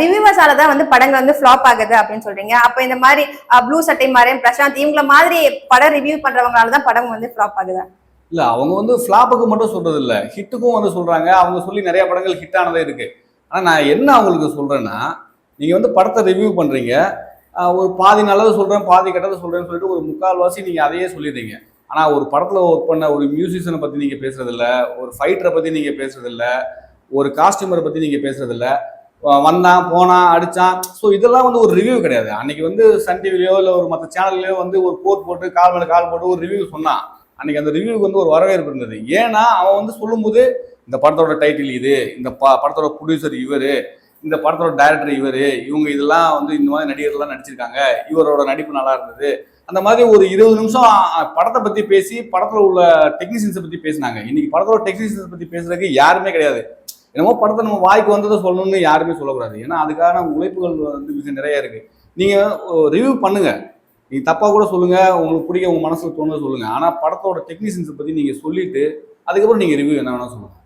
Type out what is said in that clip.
ரிவியூவர்ஸால தான் வந்து படங்கள் வந்து ஃபிளாப் ஆகுது அப்படின்னு சொல்றீங்க. அப்ப இந்த மாதிரி ப்ளூ சட்டை மாறேன் பிரசாந்த் இவங்கள மாதிரி படம் ரிவ்யூ பண்றவங்களால தான் படம் வந்து ஃபிளாப் ஆகுது? இல்ல அவங்க வந்து ஃபிளாப்புக்கு மட்டும் சொல்றது இல்ல ஹிட்டுக்கும் வந்து சொல்றாங்க. அவங்க சொல்லி நிறைய படங்கள் ஹிட் ஆனதே இருக்கு. ஆனா நான் என்ன அவங்களுக்கு சொல்றேன்னா நீங்க வந்து படத்தை ரிவ்யூ பண்றீங்க. ஒரு பாதி நல்லது சொல்றேன் பாதி கெட்டதை சொல்றேன்னு சொல்லிட்டு ஒரு முக்கால்வாசி நீங்க அதையே சொல்லிடுறீங்க. ஆனா ஒரு படத்துல ஒர்க் பண்ண ஒரு மியூசிஷியனை பத்தி நீங்க பேசுறது இல்ல ஒரு ஃபைட்டரை பத்தி நீங்க பேசுறது இல்ல ஒரு காஸ்டியூமரை பத்தி நீங்க பேசுறது இல்லை வந்தான் போனான் அடிச்சான் ஸோ இதெல்லாம் வந்து ஒரு ரிவ்யூ கிடையாது. அன்னைக்கு வந்து சன் டிவிலையோ இல்லை ஒரு மற்ற சேனல்லையோ வந்து ஒரு கோட் போட்டு கால் மேலே கால் போட்டு ஒரு ரிவ்யூ சொன்னான் அன்னைக்கு அந்த ரிவ்யூக்கு வந்து ஒரு வரவேற்பு இருந்தது. ஏன்னா அவன் வந்து சொல்லும்போது இந்த படத்தோட டைட்டில் இது இந்த ப படத்தோட ப்ரொடியூசர் இவரு இந்த படத்தோட டைரக்டர் இவரு இவங்க இதெல்லாம் வந்து இந்த மாதிரி நடிகர்லாம் நடிச்சிருக்காங்க இவரோட நடிப்பு நல்லா இருந்தது. அந்த மாதிரி ஒரு இருபது நிமிஷம் படத்தை பற்றி பேசி படத்தில் உள்ள டெக்னீஷியன்ஸை பற்றி பேசினாங்க. இன்னைக்கு படத்தோட டெக்னீஷியன்ஸை பற்றி பேசுறதுக்கு யாருமே கிடையாது. என்னமோ படத்தை நம்ம வாய்க்கு வந்ததை சொல்லணும்னு யாருமே சொல்லக்கூடாது. ஏன்னா அதுக்கான உழைப்புகள் வந்து மிக நிறைய இருக்கு. நீங்க ரிவ்யூ பண்ணுங்க. நீங்க தப்பா கூட சொல்லுங்க. உங்களுக்கு பிடிக்க உங்க மனசுக்கு தோணுது சொல்லுங்க. ஆனா படத்தோட டெக்னீஷியன்ஸை பத்தி நீங்க சொல்லிட்டு அதுக்கப்புறம் நீங்க ரிவ்யூ என்ன வேணா சொல்லுங்க.